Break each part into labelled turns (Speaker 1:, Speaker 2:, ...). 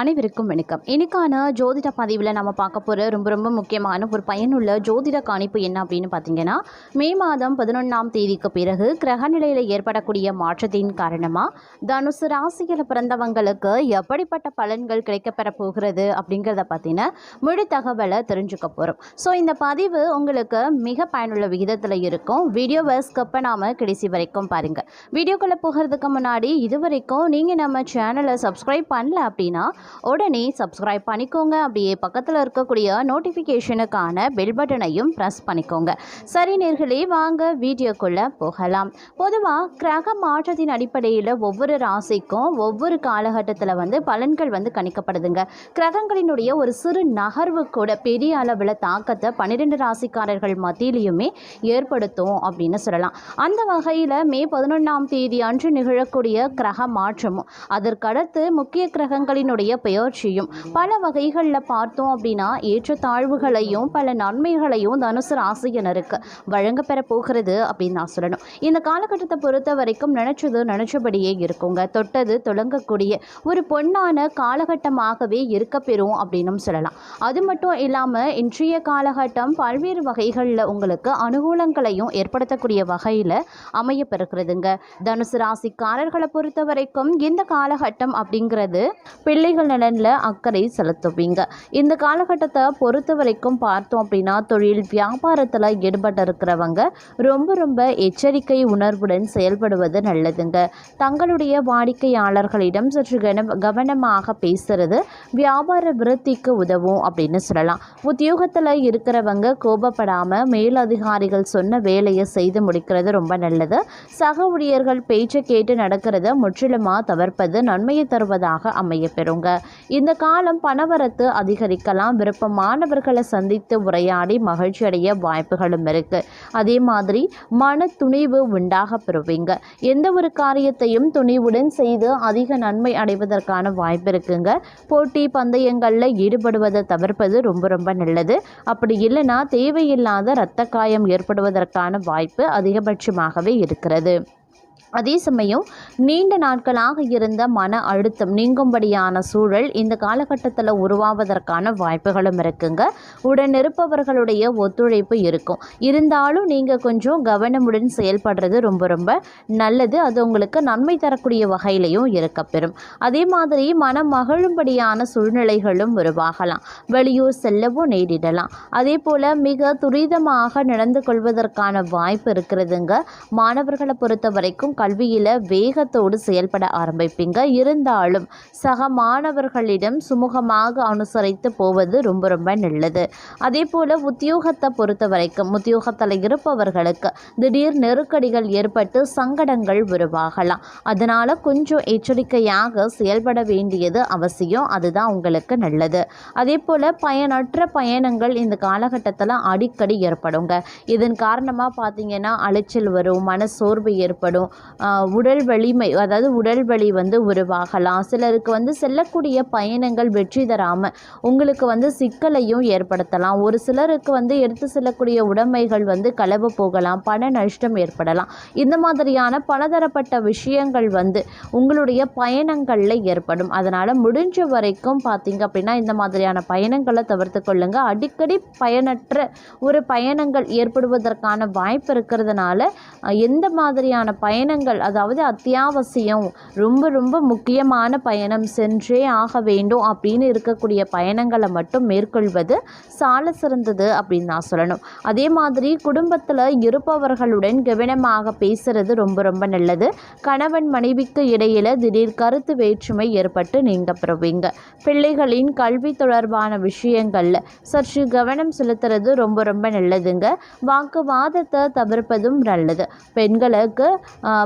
Speaker 1: அனைவருக்கும் வணக்கம். இன்னைக்கான ஜோதிட பதிவில் நம்ம பார்க்க போகிற ரொம்ப ரொம்ப முக்கியமான ஒரு பயனுள்ள ஜோதிட காணிப்பு என்ன அப்படின்னு பார்த்தீங்கன்னா மே மாதம் பதினொன்றாம் தேதிக்கு பிறகு கிரகநிலையில் ஏற்படக்கூடிய மாற்றத்தின் காரணமாக தனுசு ராசியில் பிறந்தவங்களுக்கு எப்படிப்பட்ட பலன்கள் கிடைக்கப்பெற போகிறது அப்படிங்கிறத பற்றின முழு தகவலை தெரிஞ்சுக்க போகிறோம் ஸோ இந்த பதிவு உங்களுக்கு மிக பயனுள்ள விகிதத்தில் இருக்கும். வீடியோவை ஸ்கிப் பண்ணாமல் கடைசி வரைக்கும் பாருங்கள் வீடியோக்குள்ளே போகிறதுக்கு முன்னாடி இது வரைக்கும் நீங்கள் நம்ம சேனலை சப்ஸ்கிரைப் பண்ணல அப்படின்னா உடனே சப்ஸ்கிரைப் பண்ணிக்கோங்க. அப்படியே பக்கத்தில் இருக்கக்கூடிய நோட்டிஃபிகேஷனுக்கான பெல் பட்டனையும் ப்ரெஸ் பண்ணிக்கோங்க. சரி நேர்களே வாங்க வீடியோக்குள்ளே போகலாம். பொதுவாக கிரக மாற்றத்தின் அடிப்படையில் ஒவ்வொரு ராசிக்கும் ஒவ்வொரு காலகட்டத்தில் வந்து பலன்கள் வந்து கணிக்கப்படுதுங்க. கிரகங்களினுடைய ஒரு சிறு நகர்வு கூட பெரிய அளவில் தாக்கத்தை பன்னிரெண்டு ராசிக்காரர்கள் மத்தியிலையுமே ஏற்படுத்தும் அப்படின்னு சொல்லலாம். அந்த வகையில் மே பதினொன்றாம் தேதி அன்று நிகழக்கூடிய கிரக மாற்றமும் அதற்கடுத்து முக்கிய கிரகங்களினுடைய பெயர்ச்சியும் பல வகைகளில் பார்த்தோம் அப்படின்னா ஏற்றத்தாழ்வுகளையும் பல நன்மைகளையும் தனுசு ராசியினருக்கு வழங்கப்பெற போகிறது அப்படின்னு நான் சொல்லணும். இந்த காலகட்டத்தை பொறுத்த வரைக்கும் நினச்சது நினச்சபடியே இருக்குங்க. தொட்டது தொடங்கக்கூடிய ஒரு பொன்னான காலகட்டமாகவே இருக்க பெறும் அப்படின்னும் சொல்லலாம். அது மட்டும் இல்லாமல் இன்றைய காலகட்டம் பல்வேறு வகைகளில் உங்களுக்கு அனுகூலங்களையும் ஏற்படுத்தக்கூடிய வகையில் அமையப்பெறுகிறதுங்க தனுசு ராசிக்காரர்களை பொறுத்த வரைக்கும் இந்த காலகட்டம் அப்படிங்கிறது பிள்ளைகள் நலனில் அக்கறை செலுத்துவீங்க. இந்த காலகட்டத்தை பொறுத்த வரைக்கும் பார்த்தோம் அப்படின்னா தொழில் வியாபாரத்தில் ஈடுபட்டு இருக்கிறவங்க ரொம்ப ரொம்ப எச்சரிக்கை உணர்வுடன் செயல்படுவது நல்லதுங்க. தங்களுடைய வாடிக்கையாளர்களிடம் சற்று கன கவனமாக பேசுறது வியாபார விருத்திக்கு உதவும் அப்படின்னு சொல்லலாம். உத்தியோகத்தில் இருக்கிறவங்க கோபப்படாமல் மேலதிகாரிகள் சொன்ன வேலையை செய்து முடிக்கிறது ரொம்ப நல்லது. சக ஊழியர்கள் பேச்சை கேட்டு நடக்கிறத முற்றிலுமாக தவிர்ப்பது நன்மையை தருவதாக அமைய பெறுங்க. இந்த காலம் பணவரத்து அதிகரிக்கலாம். விருப்பமானவர்களை சந்தித்து உரையாடி மகிழ்ச்சி அடைய வாய்ப்புகளும் இருக்கு. அதே மாதிரி மன துணிவு உண்டாக பெறுவீங்க. எந்த ஒரு காரியத்தையும் துணிவுடன் செய்து அதிக நன்மை அடைவதற்கான வாய்ப்பு இருக்குங்க. போட்டி பந்தயங்களில் ஈடுபடுவதை தவிர்ப்பது ரொம்ப ரொம்ப நல்லது. அப்படி இல்லைன்னா தேவையில்லாத இரத்த காயம் ஏற்படுவதற்கான வாய்ப்பு அதிகபட்சமாகவே இருக்கிறது. அதே சமயம் நீண்ட நாட்களாக இருந்த மன அழுத்தம் நீங்கும்படியான சூழல் இந்த காலகட்டத்தில் உருவாவதற்கான வாய்ப்புகளும் இருக்குங்க. உடன் இருப்பவர்களுடைய ஒத்துழைப்பு இருக்கும். இருந்தாலும் நீங்கள் கொஞ்சம் கவனமுடன் செயல்படுறது ரொம்ப ரொம்ப நல்லது. அது உங்களுக்கு நன்மை தரக்கூடிய வகையிலையும் இருக்கப்பெறும் அதே மாதிரி மனம் மகிழும்படியான சூழ்நிலைகளும் உருவாகலாம். வெளியூர் செல்லவும் நேரிடலாம். அதே போல் மிக துரிதமாக நடந்து கொள்வதற்கான வாய்ப்பு இருக்கிறதுங்க. மாணவர்களை பொறுத்த வரைக்கும் கல்வியில் வேகத்தோடு செயல்பட ஆரம்பிப்பீங்க. இருந்தாலும் சக மாணவர்களிடம் சுமூகமாக அனுசரித்து போவது ரொம்ப ரொம்ப நல்லது. அதே போல் உத்தியோகத்தை பொறுத்த வரைக்கும் உத்தியோகத்தில் இருப்பவர்களுக்கு திடீர் நெருக்கடிகள் ஏற்பட்டு சங்கடங்கள் உருவாகலாம். அதனால் கொஞ்சம் எச்சரிக்கையாக செயல்பட வேண்டியது அவசியம். அதுதான் உங்களுக்கு நல்லது. அதே போல் பயனற்ற பயணங்கள் இந்த காலகட்டத்தில் அடிக்கடி ஏற்படுங்க. இதன் காரணமாக பார்த்தீங்கன்னா அலைச்சல் வரும் மனசோர்வு ஏற்படும். உடல் வலிமை அதாவது உடல் வலி வந்து உருவாகலாம். சிலருக்கு வந்து செல்லக்கூடிய பயணங்கள் வெற்றி தராமல் உங்களுக்கு வந்து சிக்கலையும் ஏற்படுத்தலாம். ஒரு சிலருக்கு வந்து எடுத்து செல்லக்கூடிய உடைமைகள் வந்து கலவு போகலாம் பண நஷ்டம் ஏற்படலாம். இந்த மாதிரியான பலதரப்பட்ட விஷயங்கள் வந்து உங்களுடைய பயணங்களில் ஏற்படும். அதனால் முடிஞ்ச வரைக்கும் பார்த்தீங்க அப்படின்னா இந்த மாதிரியான பயணங்களை தவிர்த்து கொள்ளுங்க. அடிக்கடி பயனற்ற ஒரு பயணங்கள் ஏற்படுவதற்கான வாய்ப்பு இருக்கிறதுனால எந்த மாதிரியான பயணங்கள் அதாவது அத்தியாவசியம் ரொம்ப ரொம்ப முக்கியமான பயணம் சென்றே ஆக வேண்டும் அப்படின்னு இருக்கக்கூடிய பயணங்களை மட்டும் மேற்கொள்வது சால சிறந்தது அப்படின்னு நான் சொல்லணும். அதே மாதிரி குடும்பத்தில் இருப்பவர்களுடன் கவனமாக பேசுறது ரொம்ப ரொம்ப நல்லது. கணவன் மனைவிக்கு இடையில திடீர் கருத்து வேற்றுமை ஏற்பட்டு நீங்க பெறுவீங்க. பிள்ளைகளின் கல்வி தொடர்பான விஷயங்கள்ல சற்று கவனம் செலுத்துறது ரொம்ப ரொம்ப நல்லதுங்க. வாக்குவாதத்தை தவிர்ப்பதும் நல்லது. பெண்களுக்கு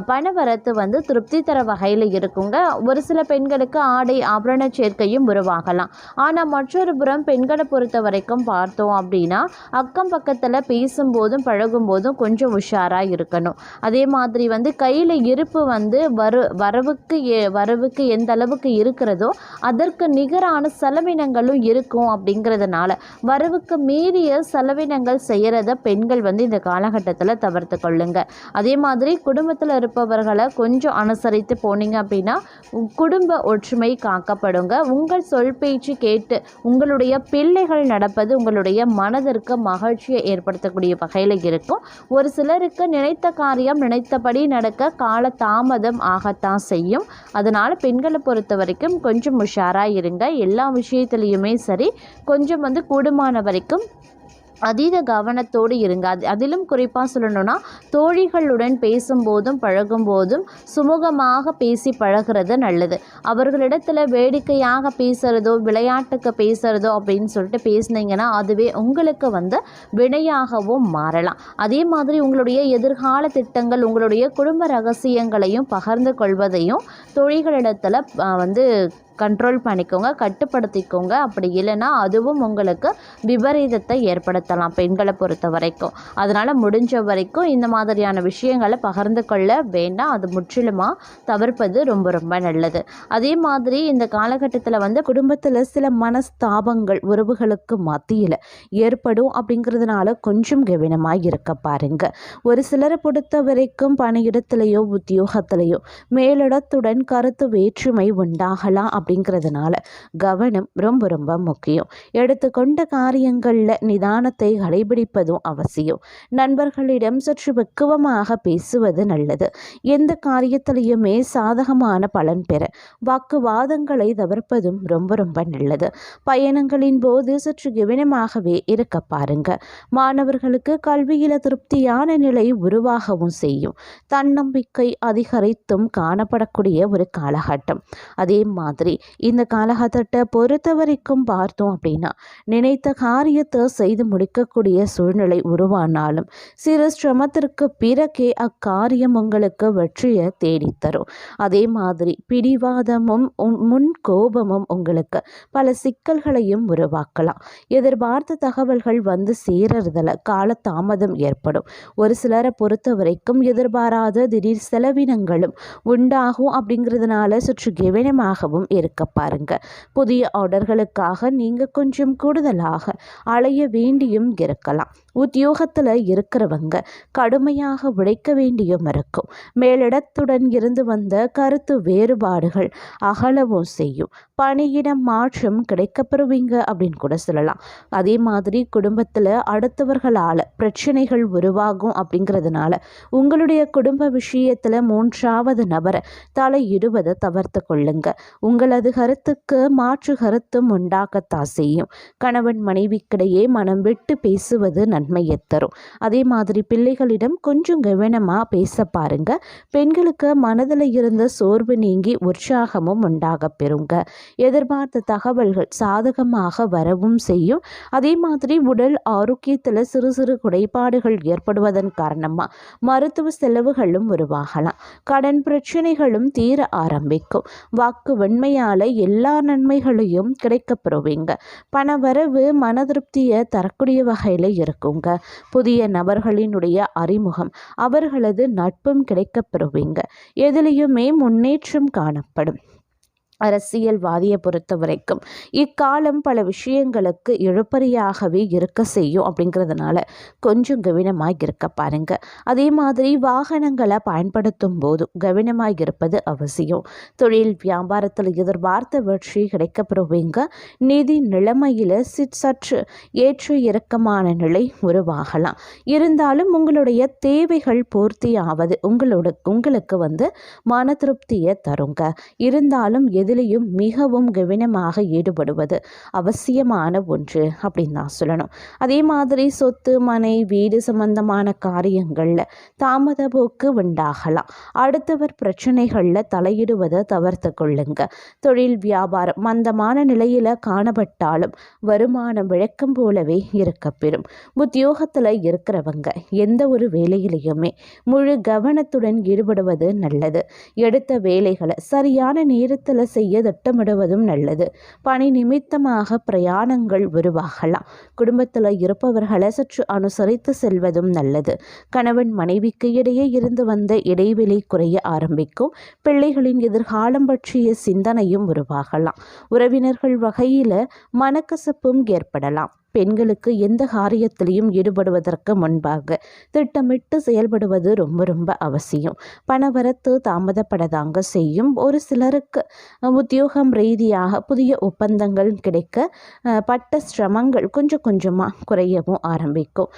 Speaker 1: பணவரத்து வந்து திருப்தி தர வகையில் இருக்குங்க. ஒரு சில பெண்களுக்கு ஆடை ஆபரண சேர்க்கையும் உருவாகலாம். ஆனால் மற்றொரு புறம் பெண்களை பொறுத்த வரைக்கும் பார்த்தோம் அப்படின்னா அக்கம் பக்கத்தில் பேசும்போதும் பழகும்போதும் கொஞ்சம் உஷாராக இருக்கணும். அதே மாதிரி வந்து கையில் இருப்பு வந்து வரு வரவுக்கு எ- வரவுக்கு எந்த அளவுக்கு இருக்கிறதோ அதற்கு நிகரான செலவினங்களும் இருக்கும் அப்படிங்கிறதுனால வரவுக்கு மீறிய செலவினங்கள் செய்கிறத பெண்கள் வந்து இந்த காலகட்டத்தில் தவிர்த்து கொள்ளுங்க. அதே மாதிரி குடும்பத்தில்
Speaker 2: இருப்பவர்களை கொஞ்சம் அனுசரித்து போனீங்க அப்படின்னா உ- குடும்ப ஒற்றுமை காக்கப்படுங்க. உங்கள் சொல் பேச்சு கேட்டு உங்களுடைய பிள்ளைகள் நடப்பது உங்களுடைய மனதிற்கு மகிழ்ச்சியை ஏற்படுத்தக்கூடிய வகையில் இருக்கும். ஒரு சிலருக்கு நினைத்த காரியம் நினைத்தபடி நடக்க கால தாமதம் ஆகத்தான் செய்யும். அதனால் பெண்களை பொறுத்த வரைக்கும் கொஞ்சம் உஷாராக இருங்க. எல்லா விஷயத்துலேயுமே சரி கொஞ்சம் வந்து கூடுமான வரைக்கும் அதீத கவனத்தோடு இருங்க. அது அதிலும் குறிப்பாக சொல்லணும்னா தோழிகளுடன் பேசும்போதும் பழகும்போதும் சுமூகமாக பேசி பழகுறது நல்லது. அவர்களிடத்தில் வேடிக்கையாக பேசுகிறதோ விளையாட்டுக்கு பேசுகிறதோ அப்படின்னு சொல்லிட்டு பேசுனீங்கன்னா அதுவே உங்களுக்கு வந்து வினையாகவும் மாறலாம். அதே மாதிரி உங்களுடைய எதிர்கால திட்டங்கள் உங்களுடைய குடும்ப ரகசியங்களையும் பகிர்ந்து கொள்வதையும் தோழிகளிடத்தில் வந்து கண்ட்ரோல் பண்ணிக்கோங்க கட்டுப்படுத்திக்கோங்க. அப்படி இல்லைன்னா அதுவும் உங்களுக்கு விபரீதத்தை ஏற்படுத்தலாம் பெண்களை பொறுத்த வரைக்கும். அதனால் முடிஞ்ச வரைக்கும் இந்த மாதிரியான விஷயங்களை பகிர்ந்து கொள்ள வேண்டாம். அது முற்றிலுமாக தவிர்ப்பது ரொம்ப ரொம்ப நல்லது. அதே மாதிரி இந்த காலகட்டத்தில் வந்து குடும்பத்தில் சில மனஸ்தாபங்கள் உறவுகளுக்கு மத்தியில் ஏற்படும் அப்படிங்கிறதுனால கொஞ்சம் கவனமாக இருக்க பாருங்க. ஒரு சிலரை பொறுத்த வரைக்கும் பணியிடத்திலேயோ உத்தியோகத்திலேயோ மேலிடத்துடன் கருத்து வேற்றுமை உண்டாகலாம். அப்படிங்கிறதுனால கவனம் ரொம்ப ரொம்ப முக்கியம். எடுத்துக்கொண்ட காரியங்களில் நிதானத்தை கடைபிடிப்பதும் அவசியம். நண்பர்களிடம் சற்று வெக்குவமாக பேசுவது நல்லது. எந்த காரியத்திலையுமே சாதகமான பலன் பெற வாக்குவாதங்களை தவிர்ப்பதும் ரொம்ப ரொம்ப நல்லது. பயணங்களின் போது சற்று கவனமாகவே இருக்க பாருங்க. மாணவர்களுக்கு கல்வியில திருப்தியான நிலை உருவாகவும் செய்யும். தன்னம்பிக்கை அதிகரித்தும் காணப்படக்கூடிய ஒரு காலகட்டம். அதே மாதிரி இந்த காலகட்டத்தை பொறுத்த வரைக்கும் பார்த்தோம் அப்படின்னா நினைத்த காரியத்தை செய்து முடிக்கக்கூடிய சூழ்நிலை உருவானாலும் சிறு சிரமத்திற்கு பிறகே அக்காரியம் உங்களுக்கு வெற்றியை தேடித்தரும். அதே மாதிரி பிடிவாதமும் முன் கோபமும் உங்களுக்கு பல சிக்கல்களையும் உருவாக்கலாம். எதிர்பார்த்த தகவல்கள் வந்து சேரறதில் கால தாமதம் ஏற்படும். ஒரு சிலரை பொறுத்த வரைக்கும் எதிர்பாராத திடீர் செலவினங்களும் உண்டாகும் அப்படிங்கிறதுனால சுற்று கவனமாகவும் இருக்க பாருங்க. புதிய ஆர்டர்களுக்காக நீங்கள் கொஞ்சம் கூடுதலாக அலைய வேண்டியும் இருக்கலாம். உத்தியோகத்தில் இருக்கிறவங்க கடுமையாக உழைக்க வேண்டியும் இருக்கும் மேலிடத்துடன் இருந்து வந்த கருத்து வேறுபாடுகள் அகலவும் செய்யும். பணியிடம் மாற்றம் கிடைக்கப்பெறுவீங்க அப்படின்னு கூட சொல்லலாம். அதே மாதிரி குடும்பத்தில் அடுத்தவர்களால் பிரச்சனைகள் உருவாகும் அப்படிங்கிறதுனால உங்களுடைய குடும்ப விஷயத்தில் மூன்றாவது நபரை தலையிடுவதை தவிர்த்து கொள்ளுங்க. உங்களது கருத்துக்கு மாற்று கருத்தும் உண்டாகத்தான் செய்யும். கணவன் மனைவிக்கிடையே மனம் விட்டு பேசுவது நன்மையை தரும் அதே மாதிரி பிள்ளைகளிடம் கொஞ்சம் கவனமாக பேச பாருங்க. பெண்களுக்கு மனதில் இருந்த சோர்வு நீங்கி உற்சாகமும் உண்டாக பெறுங்க. எதிர்பார்த்த தகவல்கள் சாதகமாக வரவும் செய்யும். அதே மாதிரி உடல் ஆரோக்கியத்தில் சிறு சிறு குறைபாடுகள் ஏற்படுவதன் காரணமாக மருத்துவ செலவுகளும் உருவாகலாம். கடன் பிரச்சனைகளும் தீர ஆரம்பிக்கும். வாக்கு வன்மையால் எல்லா நன்மைகளையும் கிடைக்கப்பெறுவீங்க பண வரவு மன திருப்தியை தரக்கூடிய வகையில் இருக்கும். பெறுவீங்க புதிய நபர்களினுடைய அறிமுகம் அவர்களது நட்பும் கிடைக்கப் பெறுவீங்க. எதிலையுமே முன்னேற்றம் காணப்படும். அரசியல்வாதியை பொறுத்த வரைக்கும் இக்காலம் பல விஷயங்களுக்கு இழுபறியாகவே இருக்க செய்யும் அப்படிங்கிறதுனால கொஞ்சம் கவனமாக இருக்க பாருங்க. அதே மாதிரி வாகனங்களை பயன்படுத்தும் போதும் கவனமாக இருப்பது அவசியம். தொழில் வியாபாரத்தில் எதிர்பார்த்த வெற்றி கிடைக்கப்பெறுவீங்க. நிதி நிலைமையில் சிற் சற்று ஏற்ற இறக்கமான நிலை உருவாகலாம். இருந்தாலும் உங்களுடைய தேவைகள் பூர்த்தி ஆவது உங்களோட உங்களுக்கு வந்து மன திருப்தியை தருங்க. இருந்தாலும் எதிலையும் மிகவும் கவனமாக ஈடுபடுவது அவசியமான ஒன்று அப்படின்னு தான் சொல்லணும். அதே மாதிரி சொத்து மனை வீடு சம்பந்தமான காரியங்களில் தாமத போக்கு உண்டாகலாம். அடுத்தவர் பிரச்சனைகளில் தலையிடுவதை தவிர்த்து கொள்ளுங்க. தொழில் வியாபாரம் மந்தமான நிலையில் காணப்பட்டாலும் வருமானம் விளக்கம் போலவே இருக்கப்பெறும். உத்தியோகத்தில் இருக்கிறவங்க எந்த ஒரு வேலையிலையுமே முழு கவனத்துடன் ஈடுபடுவது நல்லது. எடுத்த வேலைகளை சரியான நேரத்தில் செய்ய திட்டமிடுவதும் நல்லது. பணி நிமித்தமாக பிரயாணங்கள் உருவாகலாம். குடும்பத்தில் இருப்பவர்களை சற்று அனுசரித்து செல்வதும் நல்லது. கணவன் மனைவிக்கு இடையே இருந்து வந்த இடைவெளி குறைய ஆரம்பிக்கும். பிள்ளைகளின் எதிர்காலம் பற்றிய சிந்தனையும் உருவாகலாம். உறவினர்கள் வகையில் மனக்கசப்பும் ஏற்படலாம். பெண்களுக்கு எந்த காரியத்திலையும் ஈடுபடுவதற்கு முன்பாக திட்டமிட்டு செயல்படுவது ரொம்ப ரொம்ப அவசியம். பணவரத்து தாமதப்படதாங்க செய்யும். ஒரு சிலருக்கு உத்தியோகம் ரீதியாக புதிய ஒப்பந்தங்கள் கிடைக்க பட்ட சிரமங்கள் கொஞ்சம் கொஞ்சமாக குறையவும் ஆரம்பிக்கும்.